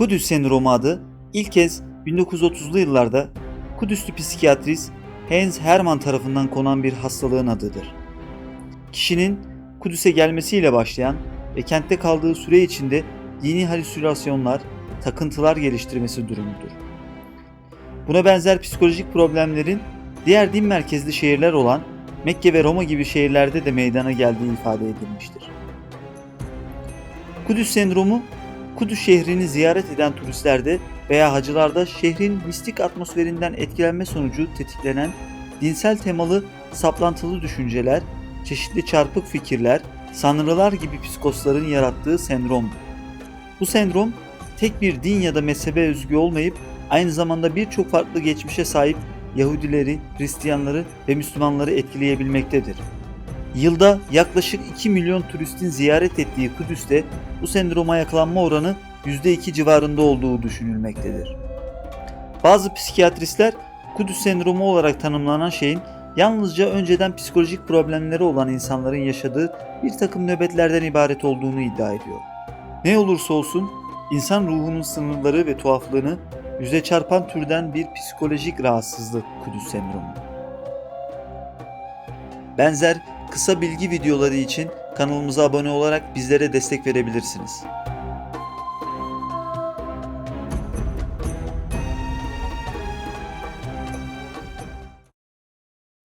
Kudüs sendromu adı ilk kez 1930'lu yıllarda Kudüslü psikiyatrist Hans Hermann tarafından konan bir hastalığın adıdır. Kişinin Kudüs'e gelmesiyle başlayan ve kentte kaldığı süre içinde dini halüsinasyonlar, takıntılar geliştirmesi durumudur. Buna benzer psikolojik problemlerin diğer din merkezli şehirler olan Mekke ve Roma gibi şehirlerde de meydana geldiği ifade edilmiştir. Kudüs sendromu, Kudüs şehrini ziyaret eden turistlerde veya hacılarda şehrin mistik atmosferinden etkilenme sonucu tetiklenen dinsel temalı saplantılı düşünceler, çeşitli çarpık fikirler, sanrılar gibi psikosların yarattığı sendromdur. Bu sendrom tek bir din ya da mezhebe özgü olmayıp aynı zamanda birçok farklı geçmişe sahip Yahudileri, Hristiyanları ve Müslümanları etkileyebilmektedir. Yılda yaklaşık 2 milyon turistin ziyaret ettiği Kudüs'te bu sendroma yakalanma oranı %2 civarında olduğu düşünülmektedir. Bazı psikiyatristler Kudüs sendromu olarak tanımlanan şeyin yalnızca önceden psikolojik problemleri olan insanların yaşadığı bir takım nöbetlerden ibaret olduğunu iddia ediyor. Ne olursa olsun insan ruhunun sınırları ve tuhaflığını yüze çarpan türden bir psikolojik rahatsızlık Kudüs sendromu. Benzer kısa bilgi videoları için kanalımıza abone olarak bizlere destek verebilirsiniz.